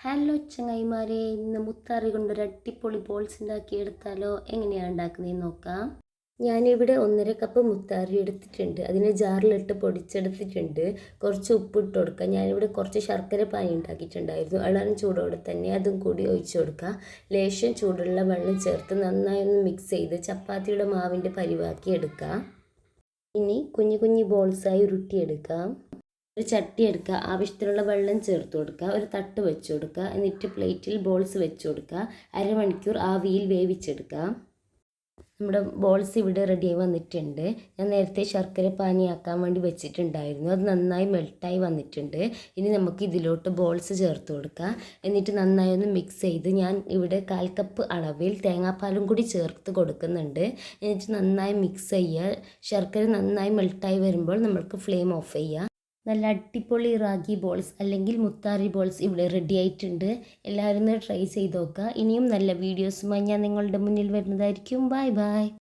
Hello ചങ്ങായിമാരെ. ഇന്ന് മുത്താറി കൊണ്ടൊരു അടിപൊളി ബോൾസ് ഉണ്ടാക്കി എടുത്താലോ? എങ്ങനെയാണ് ഉണ്ടാക്കുന്നതെന്ന് നോക്കാം. ഞാനിവിടെ ഒന്നര കപ്പ് മുത്താറി എടുത്തിട്ടുണ്ട്. അതിനെ ജാറിലിട്ട് പൊടിച്ചെടുത്തിട്ടുണ്ട്. കുറച്ച് ഉപ്പിട്ട് കൊടുക്കുക ഞാനിവിടെ കുറച്ച് ശർക്കര പാനി ഉണ്ടാക്കിയിട്ടുണ്ടായിരുന്നു ഇളം ചൂടോടെ തന്നെ അതും കൂടി ഒഴിച്ചു കൊടുക്കുക ലേശം ചൂടുള്ള വെള്ളം ചേർത്ത് നന്നായി ഒന്ന് മിക്സ് ചെയ്ത് ചപ്പാത്തിയുടെ മാവിന്റെ പരിവാക്കി എടുക്കുക ഇനി കുഞ്ഞു കുഞ്ഞു ബോൾസായി ഉരുട്ടിയെടുക്കാം. ഒരു ചട്ടി എടുക്കുക ആവശ്യത്തിനുള്ള വെള്ളം ചേർത്ത് കൊടുക്കുക ഒരു തട്ട് വെച്ച് കൊടുക്കുക എന്നിട്ട് പ്ലേറ്റിൽ ബോൾസ് വെച്ച് കൊടുക്കുക അരമണിക്കൂർ ആവിയിൽ വേവിച്ചെടുക്കുക. നമ്മുടെ ബോൾസ് ഇവിടെ റെഡിയായി വന്നിട്ടുണ്ട്. ഞാൻ നേരത്തെ ശർക്കര പാനിയാക്കാൻ വേണ്ടി വെച്ചിട്ടുണ്ടായിരുന്നു. അത് നന്നായി മെൽട്ടായി വന്നിട്ടുണ്ട്. ഇനി നമുക്ക് ഇതിലോട്ട് ബോൾസ് ചേർത്ത് കൊടുക്കുക. എന്നിട്ട് നന്നായി ഒന്ന് മിക്സ് ചെയ്ത് ഞാൻ ഇവിടെ കാൽ കപ്പ് അളവിൽ തേങ്ങാപ്പാലും കൂടി ചേർത്ത് കൊടുക്കുന്നുണ്ട്. എന്നിട്ട് നന്നായി മിക്സ് ചെയ്യുക. ശർക്കര നന്നായി മെൽട്ടായി വരുമ്പോൾ നമ്മൾക്ക് ഫ്ലെയിം ഓഫ് ചെയ്യുക. നല്ല അടിപൊളി റാഗി ബോൾസ് അല്ലെങ്കിൽ മുത്താറി ബോൾസ് ഇവിടെ റെഡി ആയിട്ടുണ്ട്. എല്ലാവരും ട്രൈ ചെയ്ത് നോക്കുക. ഇനിയും നല്ല വീഡിയോസുമായി ഞാൻ നിങ്ങളുടെ മുന്നിൽ വരുന്നതായിരിക്കും. Bye bye